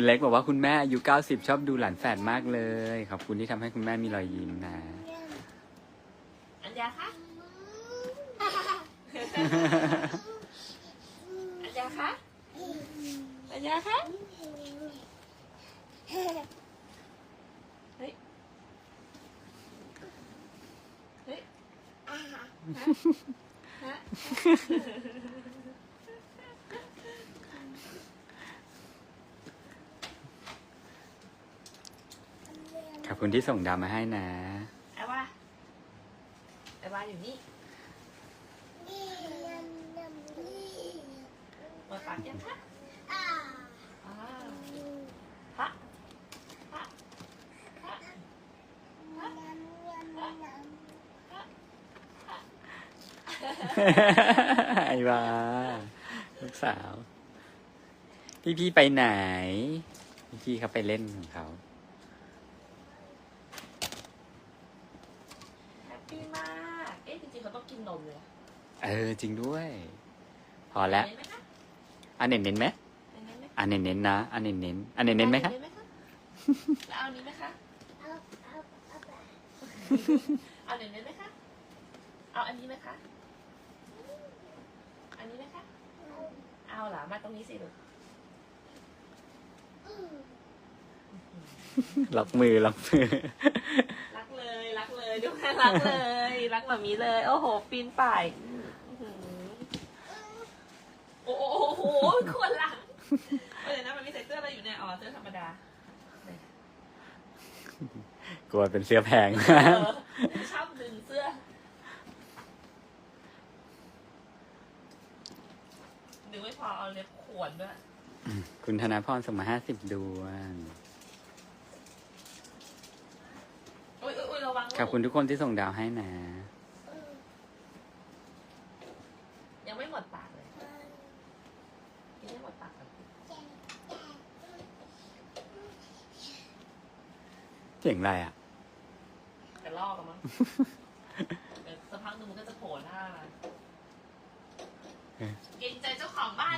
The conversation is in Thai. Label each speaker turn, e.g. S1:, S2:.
S1: คุณเล็กบอกว่าคุณแม่อายุเก้าสิบชอบดูหลานแฝดมากเลย ขอบคุณที่ทำให้คุณแม่มีรอยยิ้มนะ
S2: อัญญาคะ อัญญาคะ อัญญาคะ เฮ้ย เฮ้ย ฮะ ฮะ
S1: ขอบคุณที่ส่งดาวมาให้นะ
S2: ไอ้ว่าไอ้ว่าอยู่นี่เปิดปากยังคะอ้าวฮะฮะฮะ
S1: ไอ้ว่าลูกสาว พี่พี่ๆไปไหน พี่พี่ๆเขาไปเล่นของเขา
S2: แฮปปี้มาก เอ๊ะ จริงๆเขาต้องกินนมเลยเหรอ
S1: เออจริงด้วย พอแล้ว
S2: เน้นไหมคะ
S1: อันเน้นเน้นๆไหม
S2: เน้นไหม
S1: อันเน้นเน้นๆนะ อันเน้นเน้นๆอันเน้นเน้นๆไหมคะ
S2: เน้นแล้วเอาอันนี้ไหมคะเอาเน้นๆไหมคะ เอาอันนี้ไหมคะ อันนี้ไหมคะ เอาเหรอมาตรงนี้สิลูก
S1: ล็อกมือล็อกมือ
S2: รักเลย รักเลยดูแม่รักเลย รักแบบนี้เลย โอ้โหปีนป่ายโอ้โหควรหลังเดี๋ยวนะมันมีใส่เสื้ออะไรอยู่เนี่ยอ๋อเสื้อธรรมดา
S1: กลัวเป็นเสื้อแพง
S2: ชอบดึงเสื้อ ดึงไม่พอเอาเล็บขวนด้วย
S1: คุณธนาพรส่งมห้าสิบดวง
S2: อุ้ยอุ้ยอุ้ยระวังลูก
S1: ขอบคุณทุกคนที่ส่งดาวให้นะ
S2: ยังไม่หมดปากเลยยังไม่หมดปากเลย
S1: เสียงอะไรอะ
S2: แต่ลอกกันมั้งเดี๋ยวสักพักหนึงมันก็จะโผล่หน้ามา
S1: เออ
S2: เกรงใจเจ้าของบ้านนะ